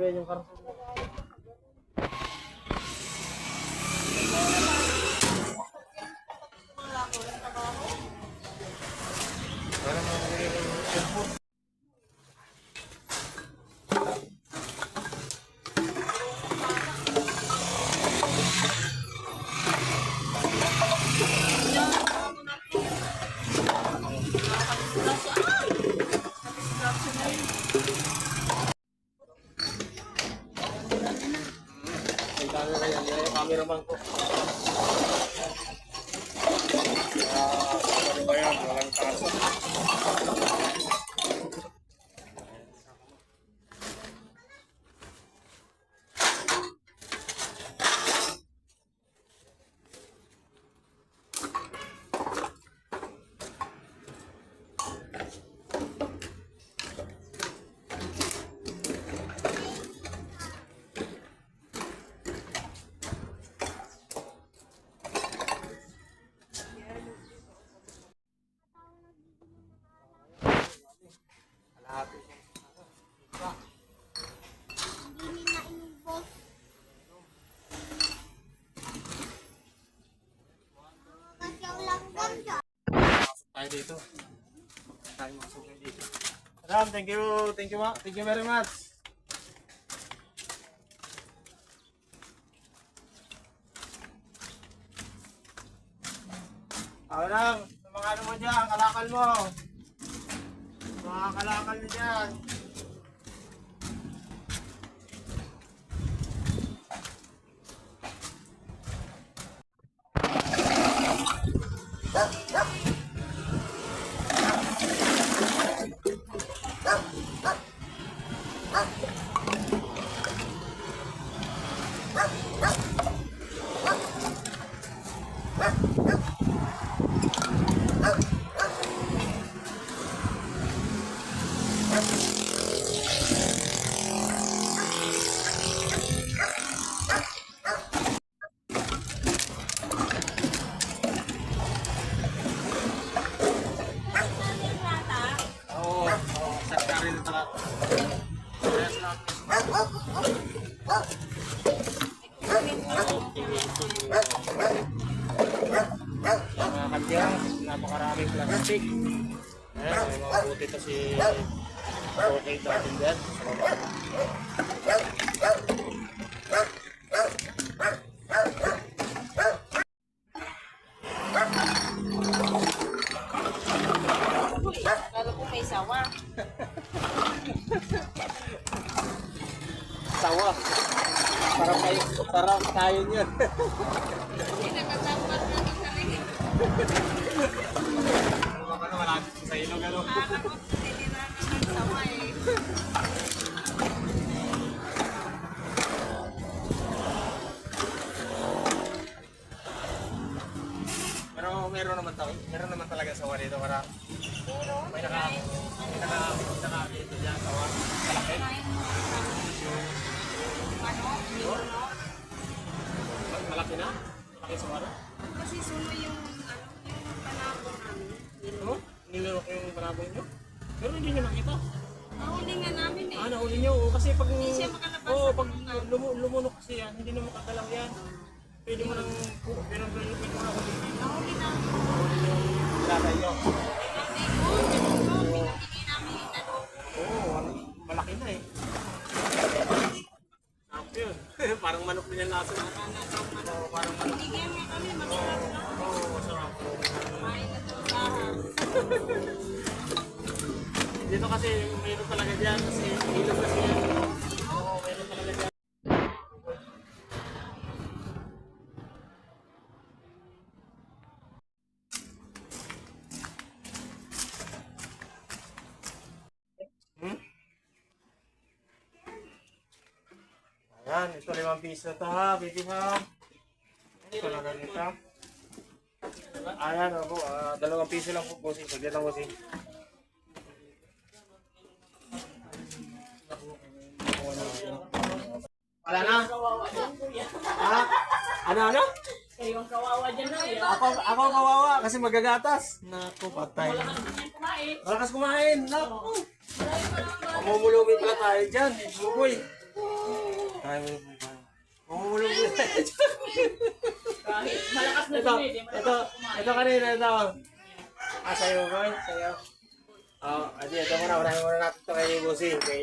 7 yung karton. Para mga cameraman ko. Ah, ano ba yan? Walang dito. Tayo masukin dito. Madam, thank you, thank you, ma. Thank you very much. Ako lang, mga ano mo dyan, kalakal mo. Mga kalakal mo dyan. Oo, Oh, oh. May mga buti to si Okay natin dyan. Lalo po may sawa. Sawa. Parang kayo, parang tayo niyan. Hindi nagkatapat na ng karingin. Ano, malapit sa ilog, ano? Akala ko tiniranan ng sawa eh. Pero meron naman tayo, meron naman talaga sawa dito para may naka may naka may naka dito diyan sawa. Malaki. Ano? Malaki na. Malaki sawa na. Kasi suno yung ano, yung panabong namin. Ano? Nilunok yung panabong niyo? Pero hindi niyo nakita. Nahuli nga namin eh. Ah, nahuli niyo. Oo, Kasi pag... Hindi siya makalabas Oo, pag lumu, lumunok kasi yan, hindi na makagalaw yan. Pwede mo nang... Pwede mo pwede mo nang hulihin. Nahuli namin. Huli yung lalay. Hindi ano, malaki na eh. Sarap yun. parang manok din yung lasa. Oo, parang manok. Bigyan nga kami. Masarap lang. Oo, Dito kasi mayroon talaga dyan kasi ilog kasi yan. Oo, talaga dyan. Hmm? Ayan, ito limang piso to ha, baby ha. Ito na ganito. Ayan, ako, ah, dalawang piso lang po, bossing. Saglit lang, bossing. Wala na? Ha? Ano, ano? Kayong kawawa dyan na eh. Ako, ako kawawa kasi magagatas. Naku, patay. Kumain. Malakas kumain. Naku. Mamumulubi pala tayo dyan. Buboy. Kaya mo yung. Umulong mo. Kahit Ito, ito, ito kanina, ito. Ah, sa'yo, boy, sa'yo. Oo, oh, adi, ito muna, unahin muna natin ito kay Busi. Kay,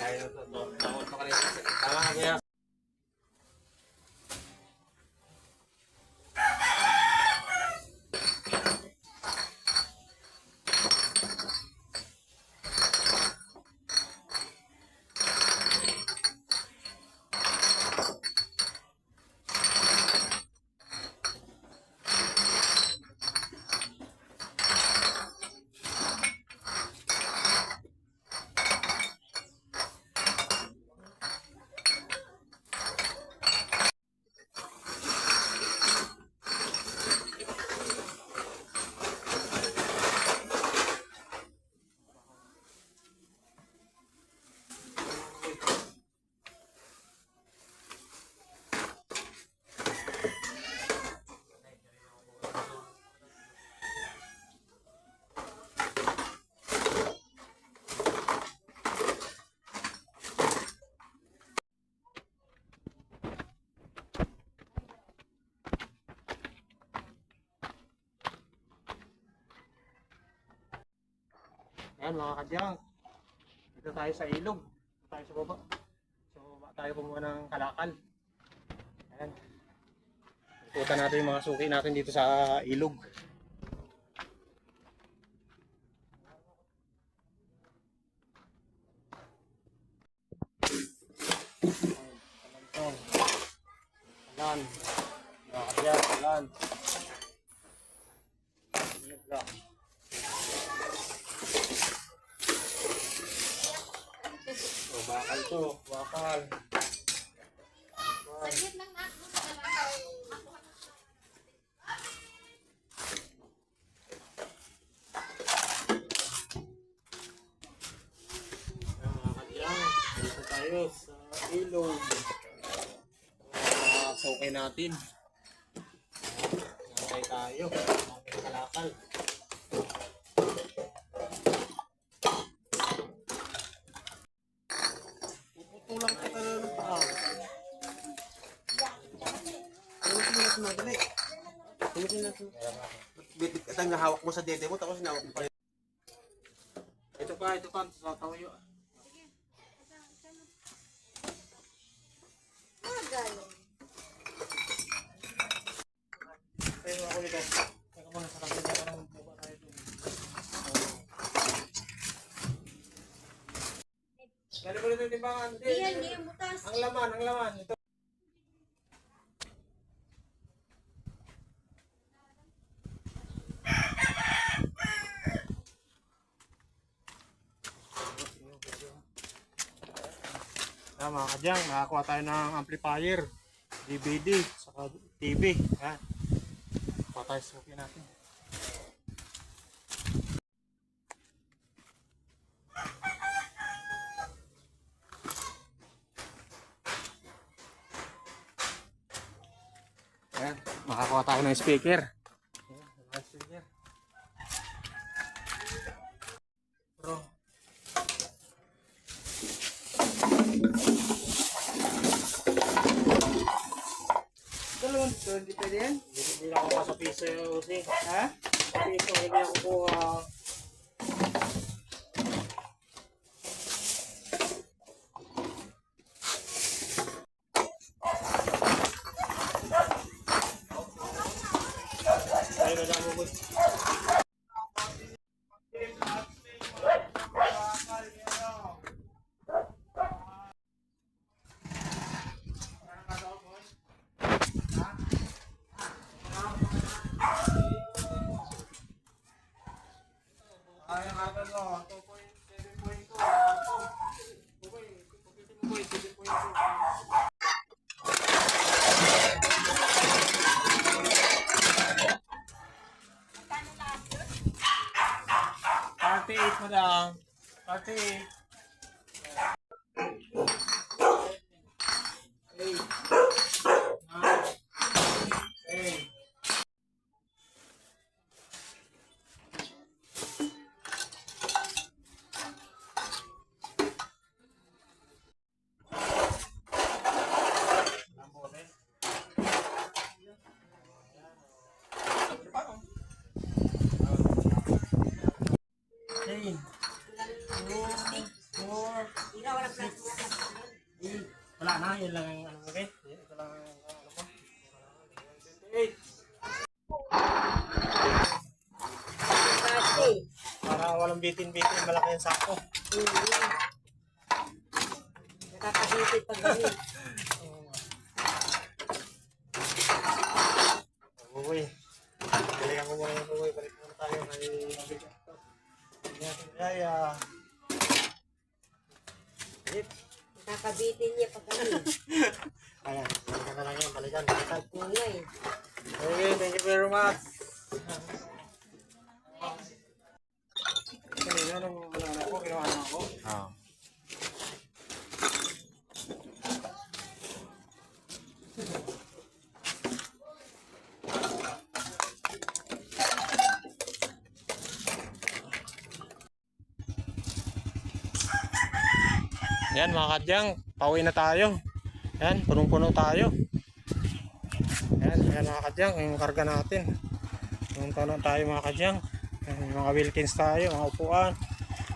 kaya ito, ito, ito, ito kanina. Tama ka Ayan mga kadyang. Dito tayo sa ilog. Dito tayo sa baba. So, tayo kumuha ng kalakal. Ayan. Ikutan natin yung mga suki natin dito sa ilog. Ayan. Ayan. Kadyang, ayan. Ilog lang. So, mga kadyang, dito tayo sa ilog. Sa sukay natin. Nantay tayo. Mga kalakal. Puputulang kita na ng paa. Tumutin mo na sumadali. Tumutin na sumadali. Bit at ang hawak mo sa dede mo tapos nawak mo pa rin. Ito pa, ito pa, sa tayo. Tayo ako nito. Teka muna sa kapit na parang baba tayo dun. Dali ko nito timbangan. Ang laman, ang laman. Ito. Mga kadyang, nakakuha tayo ng amplifier, DVD, saka TV. Yan. Kuha tayo sa natin. Ayan, makakuha tayo ng speaker. Thirty-eight mo lang. Thirty-eight. Eight. Yun lang ang ano mo? Ito lang ang ano mo. 28. Dati. Para walang bitin-bitin, malaki yung sako. Nakakabitit pag gani. Uy. Balikan ko muna yung buhay. Balik muna tayo kay Nabigato. Hindi natin kaya. Hit. Nakakabitin niya pag gani. Ayan. Balikan na lang yan. Balikan. Balikan. Kulay. Okay, thank you very much. Okay, yan ang ano na ako. Ginawa na ako. Oo. Yan mga kadyang, pauwi na tayo. Yan, punong-puno tayo. Yan, yan mga kadyang, yung karga natin. Na tayo mga kadyang. Yan, mga Wilkins tayo, mga upuan.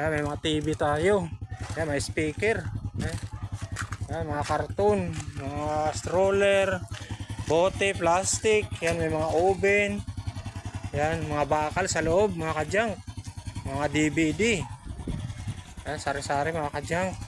Yan, may mga TV tayo. Yan, may speaker. Yan, yan mga karton, mga stroller, bote, plastic. Yan, may mga oven. Yan, mga bakal sa loob, mga kadyang. Mga DVD. Yan, sari-sari mga kadyang.